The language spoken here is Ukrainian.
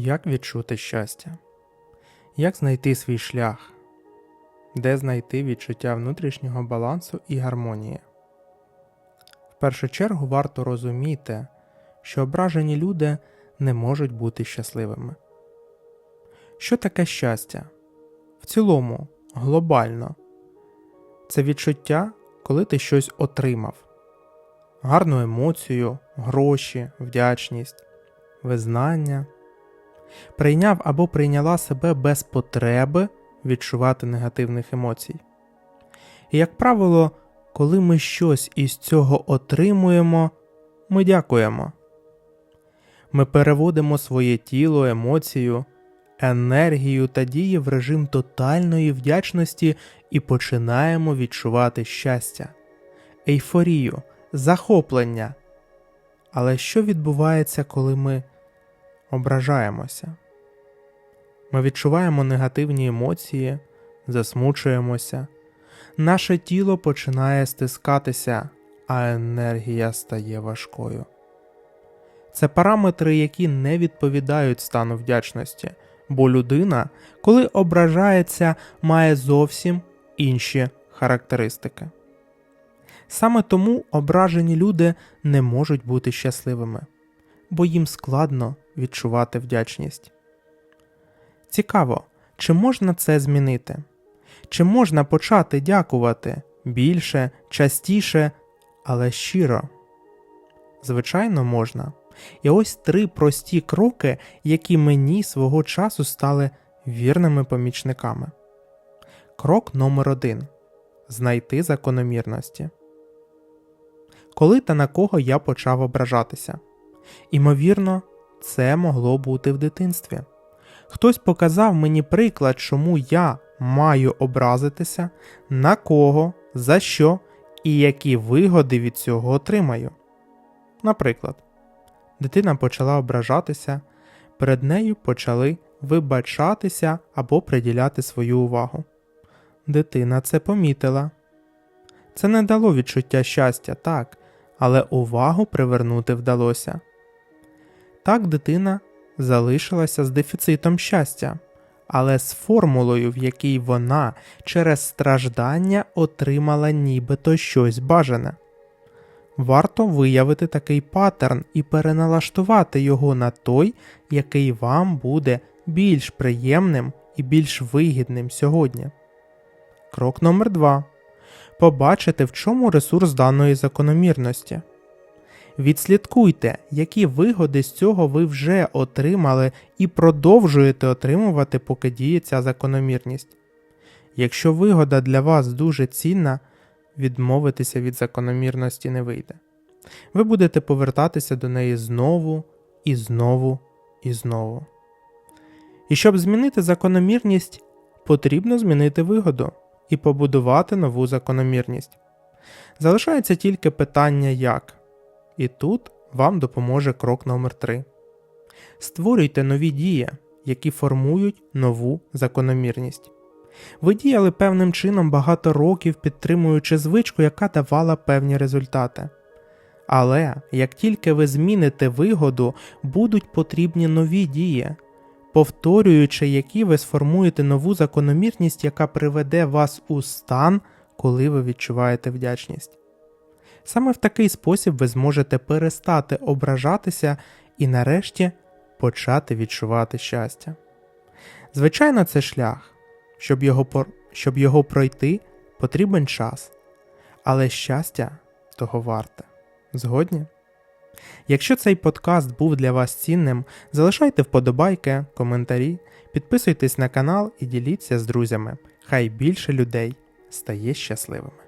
Як відчути щастя? Як знайти свій шлях? Де знайти відчуття внутрішнього балансу і гармонії? В першу чергу варто розуміти, що ображені люди не можуть бути щасливими. Що таке щастя? В цілому, глобально, це відчуття, коли ти щось отримав, гарну емоцію, гроші, вдячність, визнання прийняв або прийняла себе без потреби відчувати негативних емоцій. І, як правило, коли ми щось із цього отримуємо, ми дякуємо. Ми переводимо своє тіло, емоцію, енергію та дії в режим тотальної вдячності і починаємо відчувати щастя, ейфорію, захоплення. Але що відбувається, коли ми ображаємося. Ми відчуваємо негативні емоції, засмучуємося, наше тіло починає стискатися, а енергія стає важкою. Це параметри, які не відповідають стану вдячності, бо людина, коли ображається, має зовсім інші характеристики. Саме тому ображені люди не можуть бути щасливими бо їм складно відчувати вдячність. Цікаво, чи можна це змінити? Чи можна почати дякувати більше, частіше, але щиро? Звичайно, можна. І ось три прості кроки, які мені свого часу стали вірними помічниками. Крок номер один знайти закономірності. Коли та на кого я почав ображатися. Імовірно, це могло бути в дитинстві. Хтось показав мені приклад, чому я маю образитися, на кого, за що і які вигоди від цього отримаю. Наприклад, дитина почала ображатися, перед нею почали вибачатися або приділяти свою увагу. Дитина це помітила. Це не дало відчуття щастя, так, але увагу привернути вдалося. Так дитина залишилася з дефіцитом щастя, але з формулою, в якій вона через страждання отримала нібито щось бажане. Варто виявити такий паттерн і переналаштувати його на той, який вам буде більш приємним і більш вигідним сьогодні. Крок номер 2 Побачити, в чому ресурс даної закономірності. Відслідкуйте, які вигоди з цього ви вже отримали і продовжуєте отримувати, поки діє ця закономірність. Якщо вигода для вас дуже цінна, відмовитися від закономірності не вийде. Ви будете повертатися до неї знову і знову і знову. І щоб змінити закономірність, потрібно змінити вигоду і побудувати нову закономірність. Залишається тільки питання як. І тут вам допоможе крок номер 3 Створюйте нові дії, які формують нову закономірність. Ви діяли певним чином багато років, підтримуючи звичку, яка давала певні результати. Але як тільки ви зміните вигоду, будуть потрібні нові дії, повторюючи, які ви сформуєте нову закономірність, яка приведе вас у стан, коли ви відчуваєте вдячність. Саме в такий спосіб ви зможете перестати ображатися і нарешті почати відчувати щастя. Звичайно, це шлях, щоб його, щоб його пройти, потрібен час, але щастя того варте. Згодні? Якщо цей подкаст був для вас цінним, залишайте вподобайки, коментарі, підписуйтесь на канал і діліться з друзями. Хай більше людей стає щасливими.